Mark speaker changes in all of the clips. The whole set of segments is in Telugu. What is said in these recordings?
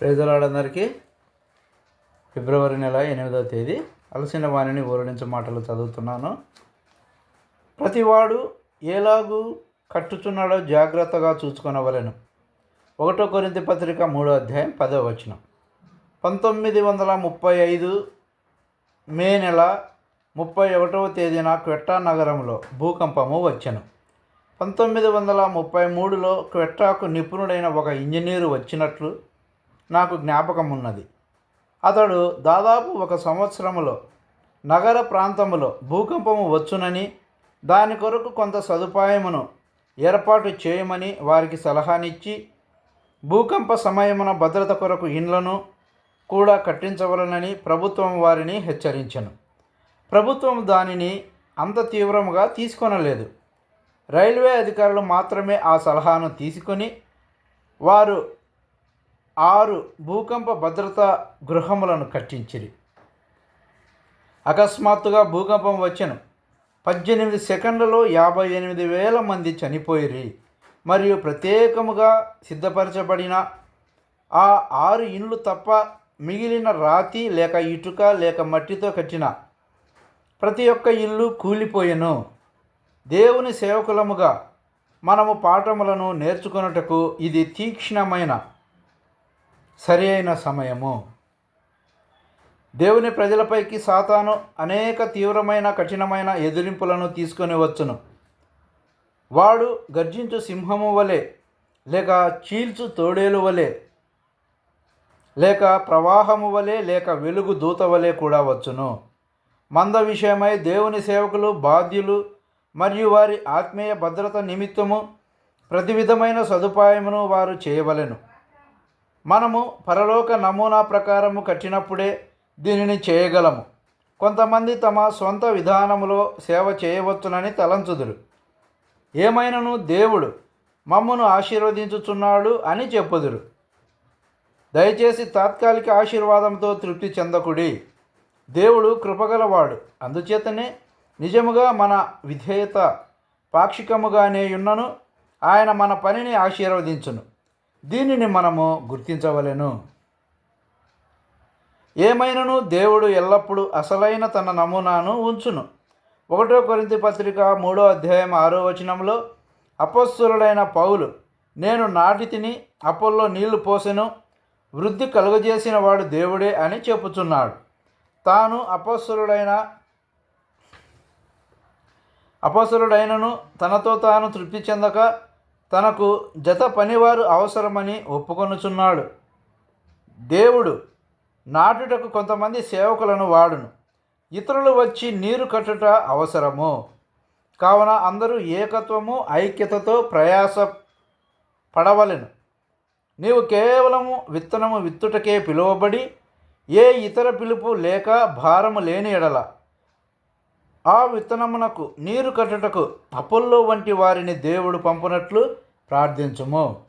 Speaker 1: ప్రేజలాడందరికీ ఫిబ్రవరి నెల ఎనిమిదవ తేదీ. అలసిన వాణిని ఊరడించే మాటలు చదువుతున్నాను. ప్రతివాడు ఎలాగూ కట్టుచున్నాడో జాగ్రత్తగా చూసుకొనవలెను. ఒకటో కొరింత పత్రిక మూడో అధ్యాయం పదో వచనం. పంతొమ్మిది వందల ముప్పై ఐదు మే నెల ముప్పై ఒకటవ తేదీన క్వెట్టా నగరంలో భూకంపము వచ్చెను. పంతొమ్మిది వందల ముప్పై మూడులో క్వెట్టాకు నిపుణుడైన ఒక ఇంజనీరు వచ్చినట్లు నాకు జ్ఞాపకం ఉన్నది అతడు దాదాపు ఒక సంవత్సరములో నగర ప్రాంతములో భూకంపము వచ్చునని దాని కొరకు కొంత సదుపాయమును ఏర్పాటు చేయమని వారికి సలహానిచ్చి భూకంప సమయమున భద్రత కొరకు ఇండ్లను కూడా కట్టించవలనని ప్రభుత్వం వారిని హెచ్చరించను. ప్రభుత్వం దానిని అంత తీవ్రముగా తీసుకొనలేదు. రైల్వే అధికారులు మాత్రమే ఆ సలహాను తీసుకొని వారు ఆరు భూకంప భద్రతా గృహములను కట్టించిరి. అకస్మాత్తుగా భూకంపం వచ్చెను. పద్దెనిమిది సెకండ్లలో యాభై ఎనిమిది వేల మంది చనిపోయిరి. మరియు ప్రత్యేకముగా సిద్ధపరచబడిన ఆ ఆరు ఇండ్లు తప్ప మిగిలిన రాతి లేక ఇటుక లేక మట్టితో కట్టిన ప్రతి ఒక్క ఇల్లు కూలిపోయెను. దేవుని సేవకులముగా మనము పాఠములను నేర్చుకొనుటకు ఇది తీక్ష్ణమైన సరి అయిన సమయము. దేవుని ప్రజలపైకి సాతాను అనేక తీవ్రమైన కఠినమైన ఎదిరింపులను తీసుకొని వచ్చును. వాడు గర్జించు సింహము వలె లేక చీల్చు తోడేలు వలె లేక ప్రవాహము వలె లేక వెలుగు దూత వలె కూడా వచ్చును. మంద విషయమై దేవుని సేవకులు బాధ్యులు మరియు వారి ఆత్మీయ భద్రత నిమిత్తము ప్రతి విధమైన సదుపాయమును వారు చేయవలెను. మనము పరలోక నమూనా ప్రకారము కట్టినప్పుడే దీనిని చేయగలము. కొంతమంది తమ సొంత విధానములో సేవ చేయవచ్చునని తలంచుదురు. ఏమైనను దేవుడు మమ్మను ఆశీర్వదించుచున్నాడు అని చెప్పుదురు. దయచేసి తాత్కాలిక ఆశీర్వాదంతో తృప్తి చెందకుడి. దేవుడు కృపగలవాడు. అందుచేతనే నిజముగా మన విధేయత పాక్షికముగానే ఉన్నను. ఆయన మన పనిని ఆశీర్వదించును. దీనిని మనము గుర్తించవలెను. ఏమైనను దేవుడు ఎల్లప్పుడూ అసలైన తన నమూనాను ఉంచును. ఒకటో కొరింతి పత్రిక మూడో అధ్యాయం ఆరో వచనంలో అపస్సురుడైన పౌలు నేను నాటి తిని అప్పుల్లో నీళ్ళు పోసెను వృద్ధి కలుగజేసిన వాడు దేవుడే అని చెప్పుచున్నాడు. తాను అపస్సురుడైన అపసరుడైనను తనతో తాను తృప్తి చెందక తనకు జత పనివారు అవసరమని ఒప్పుకొనుచున్నాడు. దేవుడు నాటుటకు కొంతమంది సేవకులను వాడును. ఇతరులు వచ్చి నీరు కట్టుట అవసరము. కావున అందరూ ఏకత్వము ఐక్యతతో ప్రయాస పడవలెను నీవు కేవలము విత్తనము విత్తుటకే పిలువబడి ఏ ఇతర పిలుపు లేక భారము లేని ఎడల ఆ విత్తనమునకు నీరు కట్టుటకు అపోల్లో వంటి వారిని దేవుడు పంపునట్లు ప్రార్థించుము.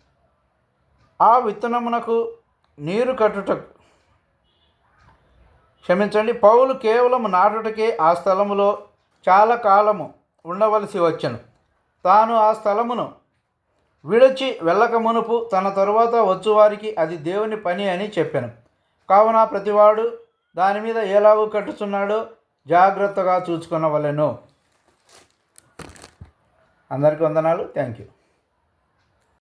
Speaker 1: ఆ విత్తనమునకు నీరు కట్టుటకు క్షమించండి పౌలు కేవలం నాటుటకే ఆ స్థలములో చాలా కాలము ఉండవలసి వచ్చను. తాను ఆ స్థలమును విడిచి వెళ్ళక మునుపు తన తరువాత వచ్చువారికి అది దేవుని పని అని చెప్పాను. కావున ప్రతివాడు దాని మీద ఎలాగూ కట్టుచున్నాడో జాగ్రత్తగా చూసుకొనవలెను అందరికీ వందనాలు. Thank you